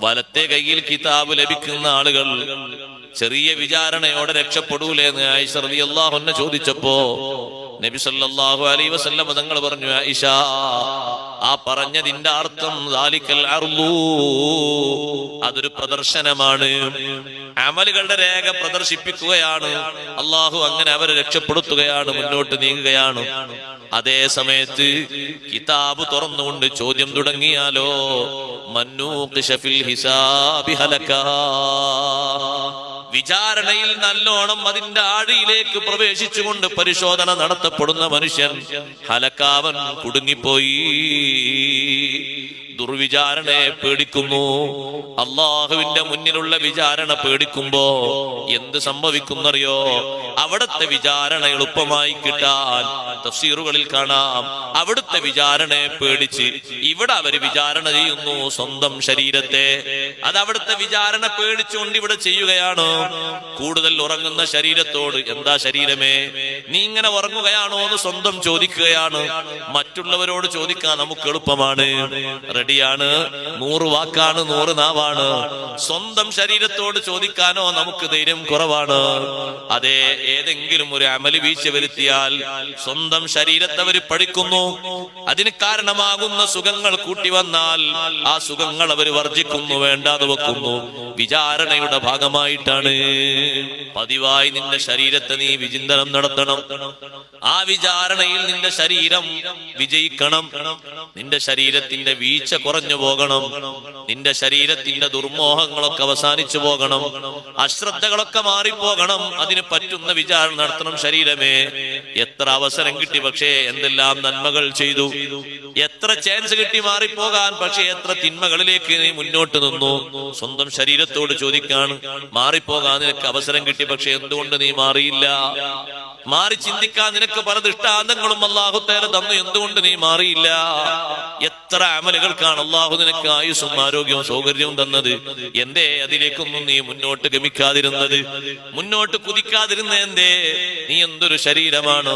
വലത്തെ കയ്യിൽ കിതാബ് ലഭിക്കുന്ന ആളുകൾ ചെറിയ വിചാരണയോടെ രക്ഷപ്പെടൂലേ എന്ന് ആയിഷ റളിയല്ലാഹു ചോദിച്ചപ്പോ നബി സല്ലല്ലാഹു അലൈഹി വസല്ലം തങ്ങൾ പറഞ്ഞു ആയിഷ ആ പറഞ്ഞതിന്റെ അർത്ഥം ദാലിക്കൽ അർളൂ അതൊരു പ്രദർശനമാണ്. അമലുകളുടെ രേഖ പ്രദർശിപ്പിക്കുകയാണ്. അള്ളാഹു അങ്ങനെ അവരെ രക്ഷപ്പെടുത്തുകയാണ് മുന്നോട്ട് നീങ്ങുകയാണ്. അതേ സമയത്ത് കിതാബ് തുറന്നുകൊണ്ട് ചോദ്യം തുടങ്ങിയാലോ? മന്നൂ ഹിസാബി ഹലക്കാ. വിചാരണയിൽ നല്ലോണം അതിന്റെ ആഴിയിലേക്ക് പ്രവേശിച്ചുകൊണ്ട് പരിശോധന നടത്തപ്പെടുന്ന മനുഷ്യൻ ഹലക്കാവൻ കുടുങ്ങിപ്പോയി. ദുർവിചാരണയെ പേടിക്കുന്നു. അള്ളാഹുവിന്റെ മുന്നിലുള്ള വിചാരണ പേടിക്കുമ്പോ എന്ത് സംഭവിക്കുന്നറിയോ? അവിടുത്തെ വിചാരണ എളുപ്പമായി കിട്ടാൻ തഫ്സീറുകളിൽ കാണാം. അവിടുത്തെ വിചാരണയെ പേടിച്ച് ഇവിടെ അവർ വിചാരണ ചെയ്യുന്നു സ്വന്തം ശരീരത്തെ. അത് അവിടുത്തെ വിചാരണ പേടിച്ചുകൊണ്ട് ഇവിടെ ചെയ്യുകയാണ്. കൂടുതൽ ഉറങ്ങുന്ന ശരീരത്തോട് എന്താ ശരീരമേ? നീ ഇങ്ങനെ ഉറങ്ങുകയാണോ എന്ന് സ്വന്തം ചോദിക്കുകയാണ്. മറ്റുള്ളവരോട് ചോദിക്കാൻ നമുക്ക് എളുപ്പമാണ്. റെഡിയാണ്. നൂറ് വാക്കാണ് നൂറ് നാവാണ്. സ്വന്തം ശരീരത്തോട് ചോദിക്കാനോ നമുക്ക് ധൈര്യം കുറവാണ്. അതെ ഏതെങ്കിലും ഒരു അമലി വീഴ്ച വരുത്തിയാൽ സ്വന്തം ശരീരത്തെ പഠിക്കുന്നു. അതിന് കാരണമാകുന്ന സുഖങ്ങൾ കൂട്ടി വന്നാൽ ആ സുഖങ്ങൾ അവർ വർജിക്കുന്നു വേണ്ടാതെ വെക്കുന്നു. വിചാരണയുടെ ഭാഗമായിട്ടാണ്. പതിവായി നിന്റെ ശരീരത്തെ നീ വിചിന്തനം നടത്തണം ആ വിചാരണയിൽ നിന്റെ ശരീരം വിജയിക്കണം. നിന്റെ ശരീരത്തിന്റെ വീഴ്ച കുറഞ്ഞു പോകണം. നിന്റെ ശരീരത്തിന്റെ ദുർമോഹങ്ങളൊക്കെ അവസാനിച്ചു പോകണം. അശ്രദ്ധകളൊക്കെ മാറിപ്പോകണം. അതിന് പറ്റുന്ന വിചാരണ നടത്തണം ശരീരമേ. എത്ര അവസരം കിട്ടി പക്ഷേ എന്തെല്ലാം നന്മകൾ ചെയ്തു. എത്ര ചാൻസ് കിട്ടി മാറിപ്പോകാൻ? പക്ഷെ എത്ര തിന്മകളിലേക്ക് നീ മുന്നോട്ട് നിന്നു? സ്വന്തം ശരീരത്തോട് ചോദിക്കാണ്. മാറിപ്പോകാൻ നിനക്ക് അവസരം കിട്ടി പക്ഷെ എന്തുകൊണ്ട് നീ മാറിയില്ല? മാറി ചിന്തിക്കാൻ നിനക്ക് പല ദൃഷ്ടാന്തങ്ങളും അള്ളാഹുത്തേല തന്നു. എന്തുകൊണ്ട് നീ മാറിയില്ല? എത്ര അമലുകൾക്കാണ് അള്ളാഹു നിനക്ക് ആയുസ്സും ആരോഗ്യവും സൗകര്യവും തന്നത്? എന്തേ അതിലേക്കൊന്നും നീ മുന്നോട്ട് ഗമിക്കാതിരുന്നത്? മുന്നോട്ട് കുതിക്കാതിരുന്ന എന്തേ നീ എന്തൊരു ശരീരമാണ്?